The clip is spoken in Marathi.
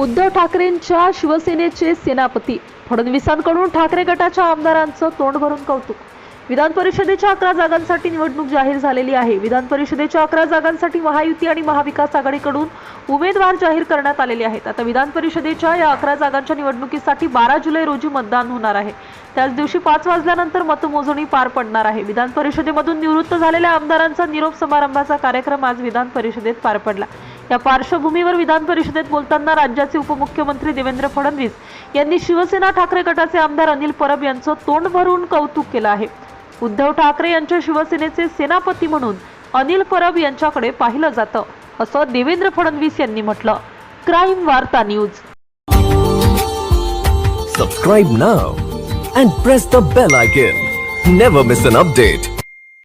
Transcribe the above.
उद्धव ठाकरेंच्या शिवसेनेचे सेनापती. फडणवीसांकडून ठाकरे गटाच्या आमदारांचं तोंड भरून कौतुक. विधान परिषदेच्या अकरा जागांसाठी निवडणूक जाहीर झालेली आहे. विधान परिषदेच्या अकरा जागांसाठी महायुती आणि महाविकास आघाडीकडून उमेदवार जाहीर करण्यात आलेले आहेत. आता विधान परिषदेच्या या अकरा जागांच्या निवडणुकीसाठी बारा जुलै रोजी मतदान होणार आहे. त्याच दिवशी पाच वाजल्यानंतर मतमोजणी पार पडणार आहे. विधान परिषदेमधून निवृत्त झालेल्या आमदारांचा निरोप समारंभाचा कार्यक्रम आज विधान परिषदेत पार पडला. या पार्श्वभूमीवर विधान परिषदेत बोलताना राज्याचे उपमुख्यमंत्री देवेंद्र फडणवीस यांनी शिवसेना ठाकरे गटाचे आमदार अनिल परब यांचं तोंड भरून कौतुक केलं आहे. उद्धव ठाकरे यांच्या शिवसेनेचे सेनापती म्हणून अनिल परब यांच्याकडे पाहिलं जातं असं देवेंद्र फडणवीस यांनी म्हटलं. क्राईम वार्ता news. Subscribe now and press the bell icon never miss an update